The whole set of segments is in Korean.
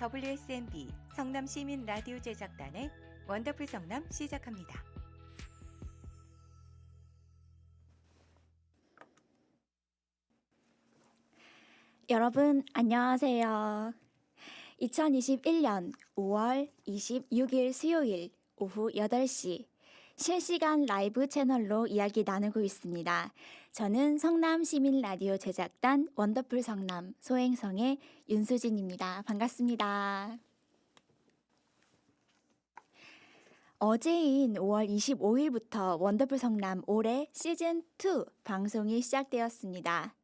WSMB 성남시민 라디오 제작단의 원더풀 성남 시작합니다. 여러분, 안녕하세요. 2021년 5월 26일 수요일 오후 8시 실시간 라이브 채널로 이야기 나누고 있습니다. 저는 성남 시민 라디오 제작단 원더풀 성남 소행성의 윤수진입니다. 반갑습니다. 어제인 5월 25일부터 원더풀 성남 올해 시즌 2 방송이 시작되었습니다.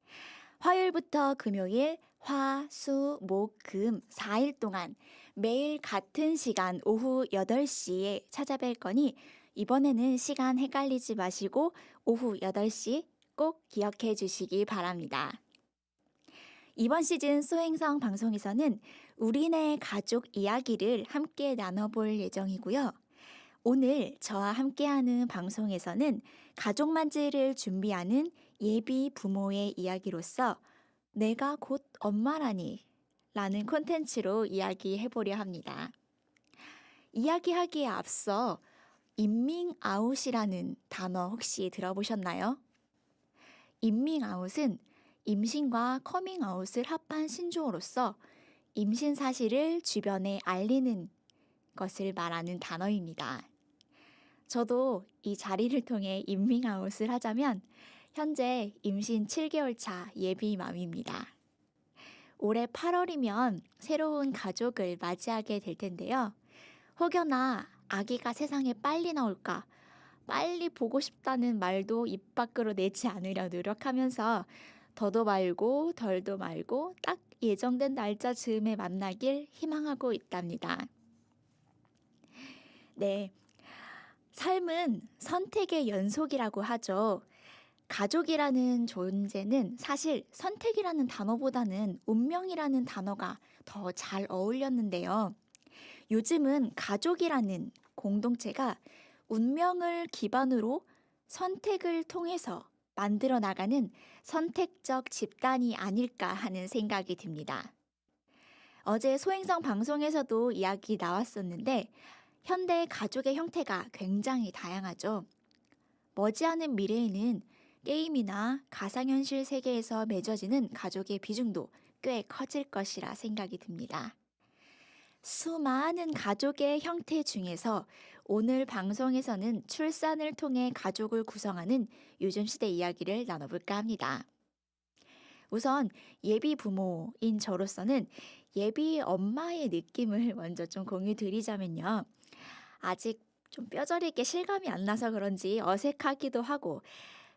화요일부터 금요일, 화, 수, 목, 금 4일 동안 매일 같은 시간 오후 8시에 찾아뵐 거니 이번에는 시간 헷갈리지 마시고 오후 8시 꼭 기억해 주시기 바랍니다. 이번 시즌 소행성 방송에서는 우리네 가족 이야기를 함께 나눠볼 예정이고요. 오늘 저와 함께하는 방송에서는 가족 만지를 준비하는 예비 부모의 이야기로서 내가 곧 엄마라니 라는 콘텐츠로 이야기해보려 합니다. 이야기하기에 앞서 임밍아웃이라는 단어 혹시 들어보셨나요? 임밍아웃은 임신과 커밍아웃을 합한 신조어로서 임신 사실을 주변에 알리는 것을 말하는 단어입니다. 저도 이 자리를 통해 임밍아웃을 하자면 현재 임신 7개월 차 예비맘입니다. 올해 8월이면 새로운 가족을 맞이하게 될 텐데요. 혹여나 아기가 세상에 빨리 나올까, 빨리 보고 싶다는 말도 입 밖으로 내지 않으려 노력하면서 더도 말고 덜도 말고 딱 예정된 날짜 즈음에 만나길 희망하고 있답니다. 네. 삶은 선택의 연속이라고 하죠. 가족이라는 존재는 사실 선택이라는 단어보다는 운명이라는 단어가 더 잘 어울렸는데요. 요즘은 가족이라는 공동체가 운명을 기반으로 선택을 통해서 만들어 나가는 선택적 집단이 아닐까 하는 생각이 듭니다. 어제 소행성 방송에서도 이야기 나왔었는데 현대 가족의 형태가 굉장히 다양하죠. 머지않은 미래에는 게임이나 가상현실 세계에서 맺어지는 가족의 비중도 꽤 커질 것이라 생각이 듭니다. 수많은 가족의 형태 중에서 오늘 방송에서는 출산을 통해 가족을 구성하는 요즘 시대 이야기를 나눠볼까 합니다. 우선 예비 부모인 저로서는 예비 엄마의 느낌을 먼저 좀 공유 드리자면요. 아직 좀 뼈저리게 실감이 안 나서 그런지 어색하기도 하고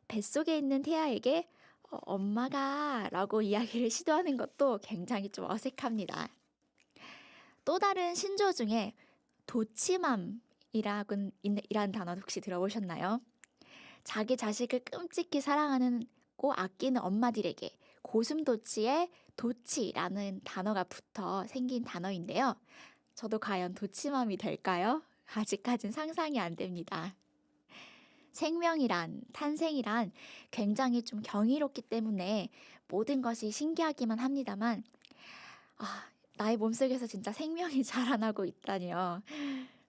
뱃속에 있는 태아에게 어, 엄마가 라고 이야기를 시도하는 것도 굉장히 좀 어색합니다. 또 다른 신조어 중에 도치맘이라는 이란 단어 혹시 들어보셨나요? 자기 자식을 끔찍히 사랑하는 고 아끼는 엄마들에게 고슴도치의 도치라는 단어가 붙어 생긴 단어인데요. 저도 과연 도치맘이 될까요? 아직까진 상상이 안 됩니다. 생명이란, 탄생이란 굉장히 좀 경이롭기 때문에 모든 것이 신기하기만 합니다만, 아, 나의 몸속에서 진짜 생명이 자라나고 있다니요.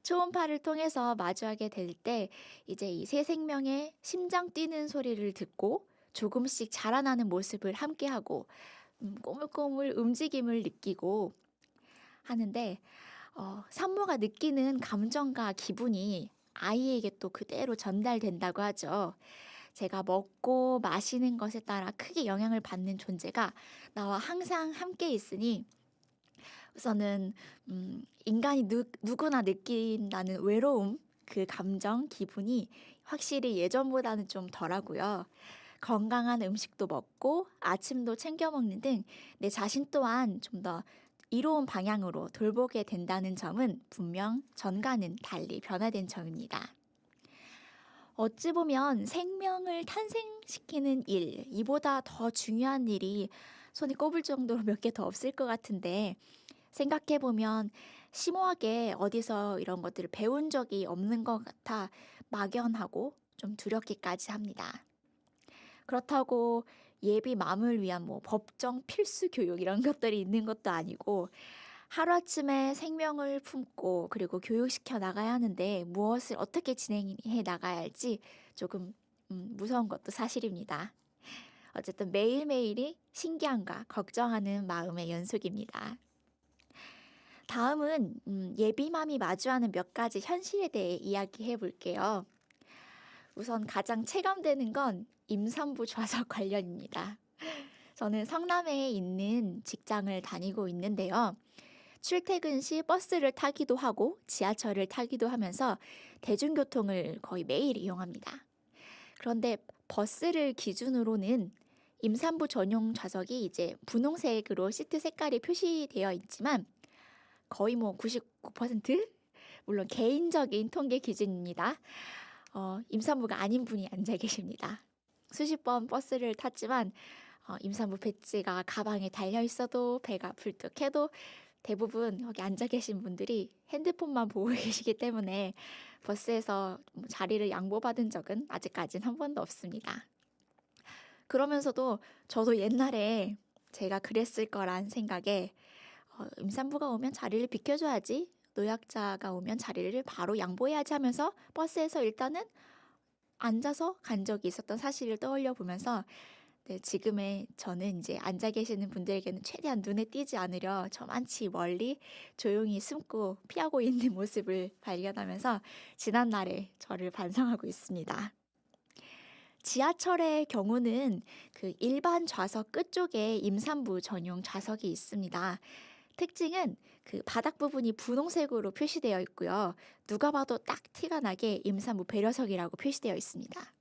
초음파를 통해서 마주하게 될 때 이제 이 새 생명의 심장 뛰는 소리를 듣고 조금씩 자라나는 모습을 함께하고 음, 꼬물꼬물 움직임을 느끼고 하는데 어, 산모가 느끼는 감정과 기분이 아이에게 또 그대로 전달된다고 하죠. 제가 먹고 마시는 것에 따라 크게 영향을 받는 존재가 나와 항상 함께 있으니 우선은 음, 인간이 누, 누구나 느낀다는 외로움, 그 감정, 기분이 확실히 예전보다는 좀 덜하고요. 건강한 음식도 먹고 아침도 챙겨 먹는 등 내 자신 또한 좀 더 이로운 방향으로 돌보게 된다는 점은 분명 전과는 달리 변화된 점입니다. 어찌 보면 생명을 탄생시키는 일, 이보다 더 중요한 일이 손이 꼽을 정도로 몇 개 더 없을 것 같은데 생각해보면 심오하게 어디서 이런 것들을 배운 적이 없는 것 같아 막연하고 좀 두렵기까지 합니다. 그렇다고 예비 맘을 위한 뭐 법정 필수 교육 이런 것들이 있는 것도 아니고 하루아침에 생명을 품고 그리고 교육시켜 나가야 하는데 무엇을 어떻게 진행해 나가야 할지 조금 음, 무서운 것도 사실입니다. 어쨌든 매일매일이 신기함과 걱정하는 마음의 연속입니다. 다음은 음, 예비맘이 마주하는 몇 가지 현실에 대해 이야기해 볼게요. 우선 가장 체감되는 건 임산부 좌석 관련입니다. 저는 성남에 있는 직장을 다니고 있는데요. 출퇴근 시 버스를 타기도 하고 지하철을 타기도 하면서 대중교통을 거의 매일 이용합니다. 그런데 버스를 기준으로는 임산부 전용 좌석이 이제 분홍색으로 시트 색깔이 표시되어 있지만 거의 뭐 99% 물론 개인적인 통계 기준입니다. 어, 임산부가 아닌 분이 앉아 계십니다. 수십 번 버스를 탔지만 어, 임산부 배지가 가방에 달려 있어도 배가 불뚝해도 대부분 여기 앉아 계신 분들이 핸드폰만 보고 계시기 때문에 버스에서 뭐 자리를 양보받은 적은 아직까진 한 번도 없습니다. 그러면서도 저도 옛날에 제가 그랬을 거란 생각에 어, 임산부가 오면 자리를 비켜줘야지 노약자가 오면 자리를 바로 양보해야지 하면서 버스에서 일단은 앉아서 간 적이 있었던 사실을 떠올려 보면서 네, 지금의 저는 이제 앉아 계시는 분들에게는 최대한 눈에 띄지 않으려 저만치 멀리 조용히 숨고 피하고 있는 모습을 발견하면서 지난날에 저를 반성하고 있습니다. 지하철의 경우는 그 일반 좌석 끝쪽에 임산부 전용 좌석이 있습니다. 특징은 그 바닥 부분이 분홍색으로 표시되어 있고요. 누가 봐도 딱 티가 나게 임산부 배려석이라고 표시되어 있습니다.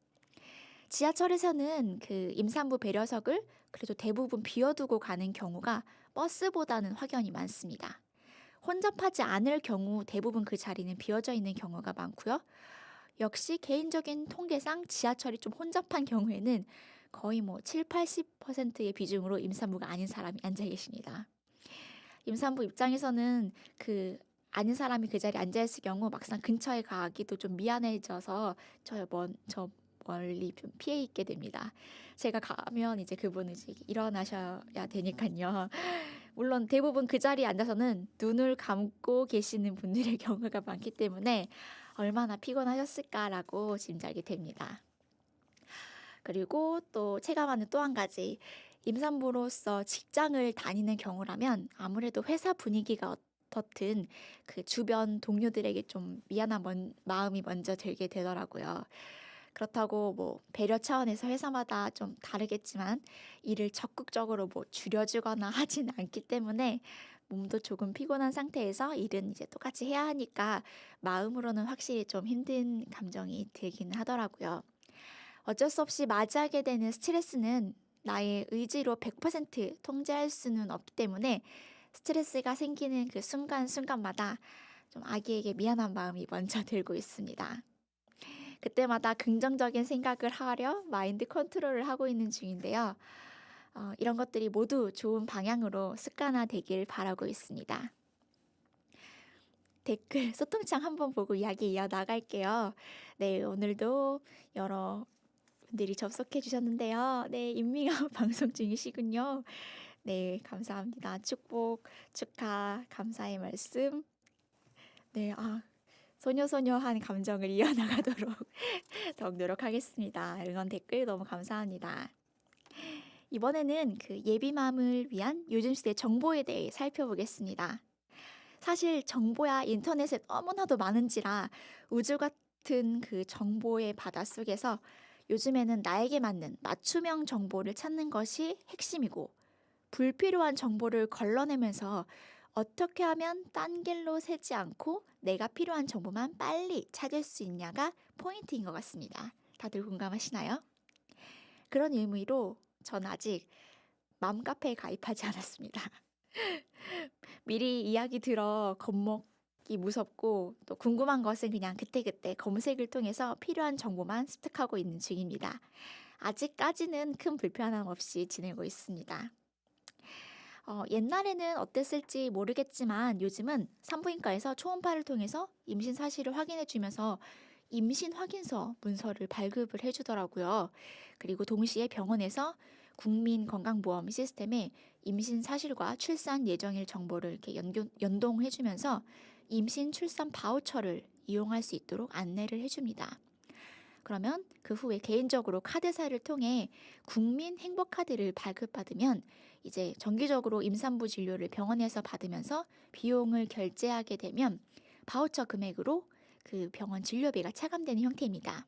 지하철에서는 그 임산부 배려석을 그래도 대부분 비워두고 가는 경우가 버스보다는 확연히 많습니다. 혼잡하지 않을 경우 대부분 그 자리는 비어져 있는 경우가 많고요. 역시 개인적인 통계상 지하철이 좀 혼잡한 경우에는 거의 뭐 7, 80%의 비중으로 임산부가 아닌 사람이 앉아 계십니다. 임산부 입장에서는 그 아닌 사람이 그 자리에 앉아 있을 경우 막상 근처에 가기도 좀 미안해져서 저먼저 멀리 좀 피해 있게 됩니다. 제가 가면 이제 그분은 이제 일어나셔야 되니까요. 물론 대부분 그 자리에 앉아서는 눈을 감고 계시는 분들의 경우가 많기 때문에 얼마나 피곤하셨을까라고 짐작이 됩니다. 그리고 또 체감하는 또 한 가지 임산부로서 직장을 다니는 경우라면 아무래도 회사 분위기가 어떻든 그 주변 동료들에게 좀 미안한 먼, 마음이 먼저 들게 되더라고요. 그렇다고 뭐 배려 차원에서 회사마다 좀 다르겠지만 일을 적극적으로 뭐 줄여주거나 하진 않기 때문에 몸도 조금 피곤한 상태에서 일은 이제 똑같이 해야 하니까 마음으로는 확실히 좀 힘든 감정이 들기는 하더라고요. 어쩔 수 없이 맞이하게 되는 스트레스는 나의 의지로 100% 통제할 수는 없기 때문에 스트레스가 생기는 그 순간순간마다 좀 아기에게 미안한 마음이 먼저 들고 있습니다. 그때마다 긍정적인 생각을 하려 마인드 컨트롤을 하고 있는 중인데요. 어, 이런 것들이 모두 좋은 방향으로 습관화되길 바라고 있습니다. 댓글 소통창 한번 보고 이야기 이어 나갈게요. 네, 오늘도 여러 분들이 접속해 주셨는데요. 네, 인밍아웃 방송 중이시군요. 네, 감사합니다. 축복, 축하, 감사의 말씀. 네, 아, 소녀소녀한 감정을 이어나가도록 더욱 노력하겠습니다. 응원 댓글 너무 감사합니다. 이번에는 그 예비맘을 위한 요즘 시대 정보에 대해 살펴보겠습니다. 사실 정보야 인터넷에 너무나도 많은지라 우주 같은 그 정보의 바닷속에서 요즘에는 나에게 맞는 맞춤형 정보를 찾는 것이 핵심이고 불필요한 정보를 걸러내면서 어떻게 하면 딴 길로 새지 않고 내가 필요한 정보만 빨리 찾을 수 있냐가 포인트인 것 같습니다. 다들 공감하시나요? 그런 의미로 전 아직 맘카페에 가입하지 않았습니다. 미리 이야기 들어 겁먹 기 무섭고 또 궁금한 것은 그냥 그때그때 검색을 통해서 필요한 정보만 습득하고 있는 중입니다. 아직까지는 큰 불편함 없이 지내고 있습니다. 어, 옛날에는 어땠을지 모르겠지만 요즘은 산부인과에서 초음파를 통해서 임신 사실을 확인해 주면서 임신 확인서 문서를 발급을 해주더라고요. 그리고 동시에 병원에서 국민건강보험 시스템에 임신 사실과 출산 예정일 정보를 이렇게 연동해주면서 임신 출산 바우처를 이용할 수 있도록 안내를 해줍니다. 그러면 그 후에 개인적으로 카드사를 통해 국민 행복카드를 발급받으면 이제 정기적으로 임산부 진료를 병원에서 받으면서 비용을 결제하게 되면 바우처 금액으로 그 병원 진료비가 차감되는 형태입니다.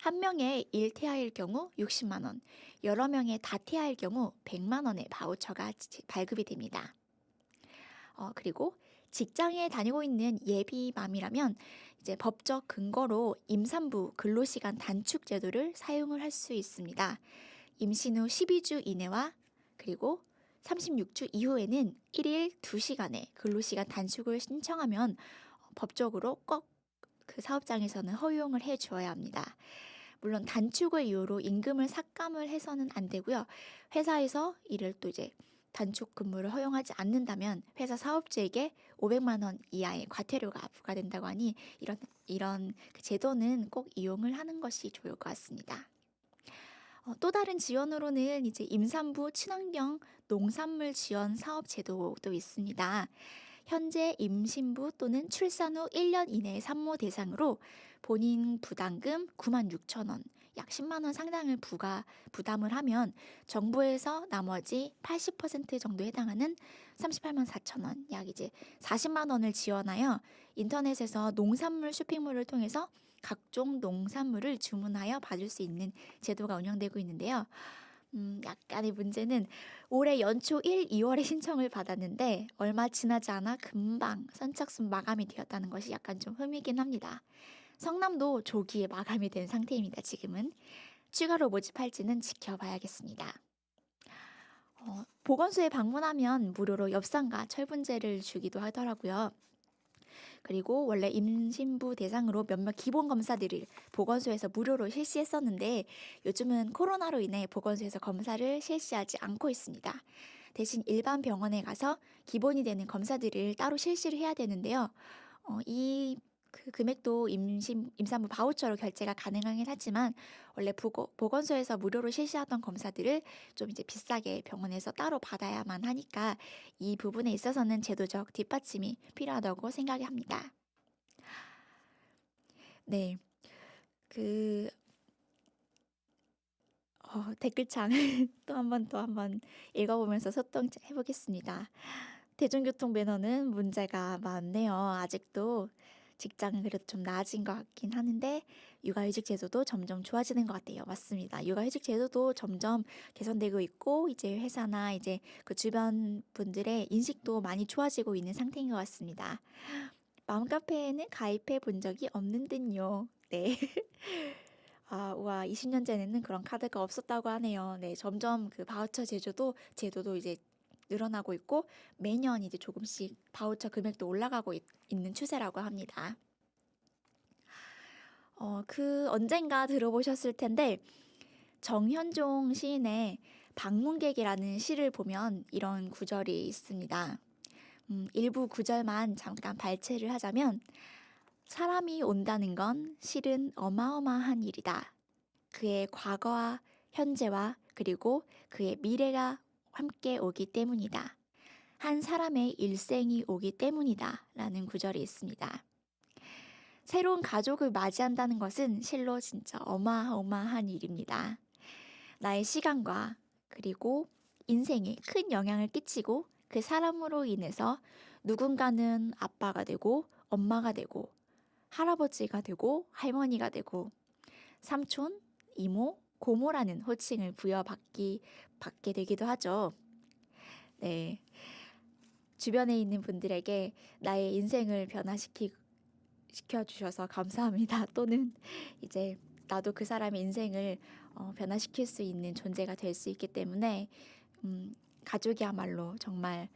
한 명의 1태아일 경우 60만 원, 여러 명의 다태아일 경우 100만 원의 바우처가 지- 발급이 됩니다. 어, 그리고 직장에 다니고 있는 예비맘이라면 이제 법적 근거로 임산부 근로시간 단축 제도를 사용을 할 수 있습니다. 임신 후 12주 이내와 그리고 36주 이후에는 1일 2시간의 근로시간 단축을 신청하면 어, 법적으로 꼭 그 사업장에서는 허용을 해 주어야 합니다. 물론 단축을 이유로 임금을 삭감을 해서는 안 되고요. 회사에서 이를 또 이제 단축 근무를 허용하지 않는다면 회사 사업주에게 500만 원 이하의 과태료가 부과된다고 하니 이런 이런 그 제도는 꼭 이용을 하는 것이 좋을 것 같습니다. 어, 또 다른 지원으로는 이제 임산부 친환경 농산물 지원 사업 제도도 있습니다. 현재 임신부 또는 출산 후 1년 이내 산모 대상으로 본인 부담금 9만 6천 원, 약 10만 원 상당을 부가 부담을 하면 정부에서 나머지 80% 정도 해당하는 38만 4천 원, 약 이제 40만 원을 지원하여 인터넷에서 농산물 쇼핑몰을 통해서 각종 농산물을 주문하여 받을 수 있는 제도가 운영되고 있는데요. 음, 약간의 문제는 올해 연초 1, 2월에 신청을 받았는데 얼마 지나지 않아 금방 선착순 마감이 되었다는 것이 약간 좀 흠이긴 합니다. 성남도 조기에 마감이 된 상태입니다. 지금은 추가로 모집할지는 지켜봐야겠습니다. 어, 보건소에 방문하면 무료로 엽산과 철분제를 주기도 하더라고요. 그리고 원래 임신부 대상으로 몇몇 기본 검사들을 보건소에서 무료로 실시했었는데 요즘은 코로나로 인해 보건소에서 검사를 실시하지 않고 있습니다. 대신 일반 병원에 가서 기본이 되는 검사들을 따로 실시를 해야 되는데요. 어, 이 그 금액도 임신 임산부 바우처로 결제가 가능하긴 하지만 원래 보고, 보건소에서 무료로 실시하던 검사들을 좀 이제 비싸게 병원에서 따로 받아야만 하니까 이 부분에 있어서는 제도적 뒷받침이 필요하다고 생각이 합니다. 네. 그 어, 댓글창 또 한 번 또 한 번 읽어보면서 소통 해보겠습니다. 대중교통 매너는 문제가 많네요. 아직도 직장은 그래도 좀 나아진 것 같긴 하는데 육아휴직 제도도 점점 좋아지는 것 같아요. 맞습니다. 육아휴직 제도도 점점 개선되고 있고 이제 회사나 이제 그 주변 분들의 인식도 많이 좋아지고 있는 상태인 것 같습니다. 마음카페에는 가입해 본 적이 없는 듯요. 네. 아, 우와, 20년 전에는 그런 카드가 없었다고 하네요. 네, 점점 그 바우처 제도도 제도도 이제 늘어나고 있고 매년 이제 조금씩 바우처 금액도 올라가고 있, 는 추세라고 합니다. 어, 그 언젠가 들어보셨을 텐데 정현종 시인의 방문객이라는 시를 보면 이런 구절이 있습니다. 음, 일부 구절만 잠깐 발췌를 하자면 사람이 온다는 건 실은 어마어마한 일이다. 그의 과거와 현재와 그리고 그의 미래가 함께 오기 때문이다. 한 사람의 일생이 오기 때문이다. 라는 구절이 있습니다. 새로운 가족을 맞이한다는 것은 실로 진짜 어마어마한 일입니다. 나의 시간과 그리고 인생에 큰 영향을 끼치고 그 사람으로 인해서 누군가는 아빠가 되고 엄마가 되고 할아버지가 되고 할머니가 되고 삼촌, 이모, 고모라는 호칭을 부여받기 받게 되기도 하죠. 네. 주변에 있는 분들에게 나의 인생을 변화시키 시켜 주셔서 감사합니다. 또는 이제 나도 그 사람의 인생을 어, 변화시킬 수 있는 존재가 될 수 있기 때문에 음, 가족이야말로 정말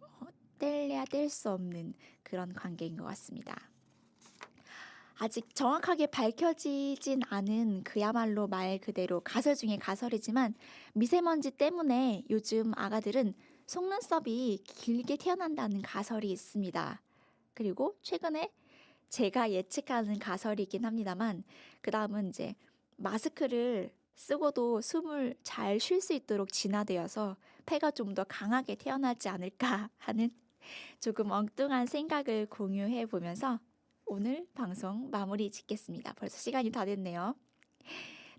어, 뗄래야 뗄 수 없는 그런 관계인 것 같습니다. 아직 정확하게 밝혀지진 않은 그야말로 말 그대로 가설 중에 가설이지만 미세먼지 때문에 요즘 아가들은 속눈썹이 길게 태어난다는 가설이 있습니다. 그리고 최근에 제가 예측하는 가설이긴 합니다만 그 다음은 이제 마스크를 쓰고도 숨을 잘 쉴 수 있도록 진화되어서 패가 좀 더 강하게 태어나지 않을까 하는 조금 엉뚱한 생각을 공유해 보면서 오늘 방송 마무리 짓겠습니다. 벌써 시간이 다 됐네요.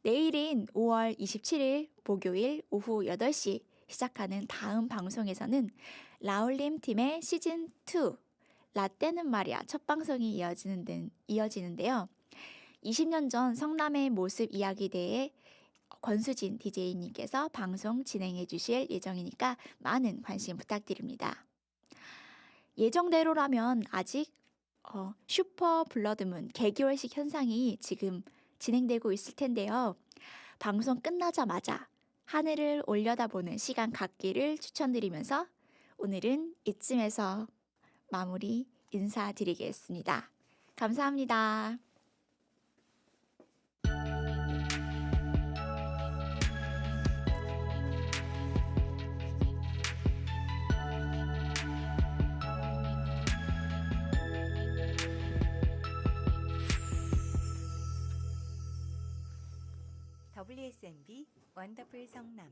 내일인 5월 27일 목요일 오후 8시 시작하는 다음 방송에서는 라울림 팀의 시즌 2 라떼는 말이야 첫 방송이 이어지는 데, 이어지는데요. 20년 전 성남의 모습 이야기대에 권수진 DJ님께서 방송 진행해 주실 예정이니까 많은 관심 부탁드립니다. 예정대로라면 아직 어, 슈퍼 블러드문 개교회식 현상이 지금 진행되고 있을 텐데요. 방송 끝나자마자 하늘을 올려다보는 시간 갖기를 추천드리면서 오늘은 이쯤에서 마무리 인사드리겠습니다. 감사합니다. 원더풀 성남